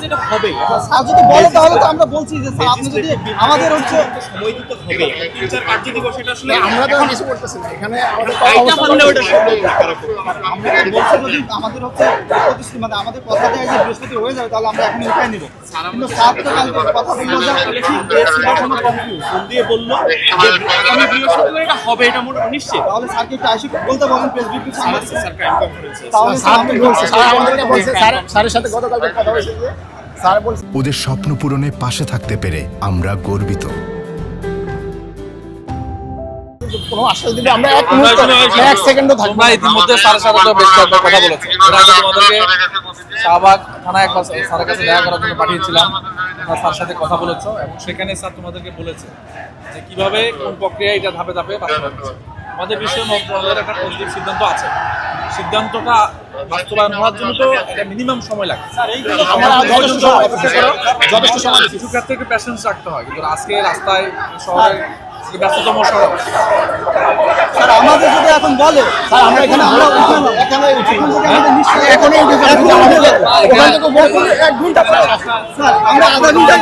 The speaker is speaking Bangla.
যে এটা হবে স্যার যদি বলে তাহলে তো আমরা বলছি যে স্যার আপনি যদি আমাদের হচ্ছে সময় দিতে হবে। টিচার চার কার্য দিবস এটা আসলে আমরা তো কিছু করতেছি না। এখানে আমাদের এটা মানলে ওটা আমরা বলছি যদি আমাদের হচ্ছে প্রতিশ্রুতি মানে আমাদের কথা দেয় যে বৃহস্পতি হয়ে যাবে তাহলে আমরা এখন উঠাই নিব। কিন্তু স্যার তো কালকে কথা বলল যে ঠিক ছিল কোনো কনফিউজ ফোন দিয়ে বলল যে আগামী বৃহস্পতিবার এটা হবে এটা মোটামুটি নিশ্চিত তাহলে স্যারকে একটু আসি বলতে বলেন press briefing sir sir crime কনফারেন্সে তাহলে স্যার স্যার তো বলছে স্যার আমাদেরকে বলছে স্যার স্যারের সাথে গতকালকে কথা হয়েছে যে স্যার বলছে ওদের স্বপ্ন পূরণে পাশে থাকতে পেরে আমরা গর্বিত কোনো আশ্বাস দিলে আমরা এক মুহূর্ত এক সেকেন্ডও থাকব তোমরা না। ইতিমধ্যে তো বেশ কয়েকবার কথা বলেছ। এর আগে তোমাদেরকে শাহবাগ থানায় একবার স্যারের কাছে দেখা করার জন্য পাঠিয়েছিলাম। স্যার সাথে কথা বলেছ এবং সেখানে স্যার তোমাদেরকে বলেছে যে কীভাবে কোন প্রক্রিয়া এটা ধাপে ধাপে আমাদের বিষয় মন্ত্রণালয়ের একটা পজিটিভ সিদ্ধান্ত আছে। সিদ্ধান্তটা বাস্তবায়ন হওয়ার জন্য তো একটা মিনিমাম সময় লাগে। যথেষ্ট সময়। কিছু ক্ষেত্রে প্যাশেন্স রাখতে হয়। কিন্তু আজকে রাস্তায় শহরে ব্যস্ততম সড়ক। স্যার আমাদের যদি এখন বলে। স্যার আমরা এখানে আমরা এখানে উঠি এখনই উঠে ওখান থেকে এক ঘণ্টা। স্যার আমরা আধা ঘণ্টা